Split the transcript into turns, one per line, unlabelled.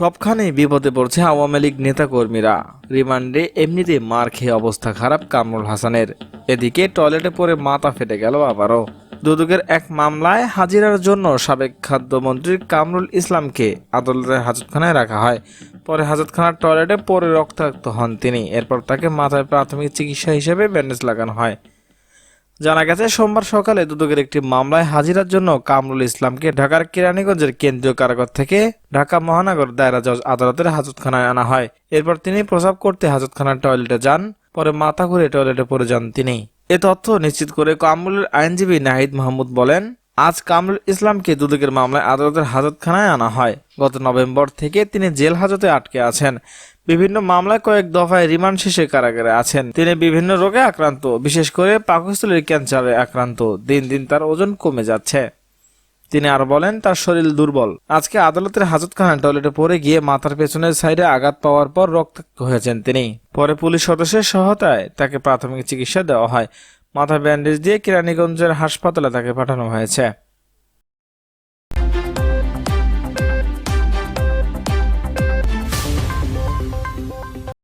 সবখানেই বিপদে পড়ছে আওয়ামী লীগ নেতাকর্মীরা। রিমান্ডে এমনিতে মার খেয়ে অবস্থা খারাপ কামরুল হাসানের। এদিকে টয়লেটে পড়ে মাথা ফেটে গেল আবারও। দুদকের এক মামলায় হাজিরার জন্য সাবেক খাদ্যমন্ত্রী কামরুল ইসলামকে আদালতের হাজতখানায় রাখা হয়। পরে হাজতখানার টয়লেটে পরে রক্তাক্ত হন তিনি। এরপর তাকে মাথায় প্রাথমিক চিকিৎসা হিসেবে ব্যান্ডেজ লাগানো হয়। জানা গেছে, সোমবার সকালে দুদকের একটি মামলায় হাজিরার জন্য কামরুল ইসলামকে ঢাকার কেরানীগঞ্জের কেন্দ্রীয় কারাগার থেকে ঢাকা মহানগর দায়রা জজ আদালতের হাজতখানায় আনা হয়। এরপর তিনি প্রসাব করতে হাজতখানার টয়লেটে যান, পরে মাথা ঘুরে টয়লেটে পড়ে যান তিনি। এ তথ্য নিশ্চিত করে কামরুলের আইনজীবী নাহিদ মাহমুদ বলেন আজ কামরুল ইসলামকে দুদকের মামলায় আদালতের হাজতখানায় আনা হয়। গত নভেম্বর থেকে তিনি জেল হাজতে আটকে আছেন। বিভিন্ন মামলায় কয়েক দফায় রিমান্ড শেষে কারাগারে আছেন। তিনি বিভিন্ন রোগে আক্রান্ত, বিশেষ করে পাকস্থলীর ক্যান্সারে আক্রান্ত। দিন দিন তার ওজন কমে যাচ্ছে। তিনি আর বলেন, তার শরীর দুর্বল। আজকে আদালতের হাজতখানায় টয়লেটে পড়ে গিয়ে মাথার পেছনের সাইডে আঘাত পাওয়ার পর রক্তাক্ত হয়েছেন তিনি। পরে পুলিশ সদস্যের সহায়তায় তাকে প্রাথমিক চিকিৎসা দেওয়া হয়। মাথায় ব্যান্ডেজ দিয়ে কেরানীগঞ্জের হাসপাতালে তাকে পাঠানো হয়েছে।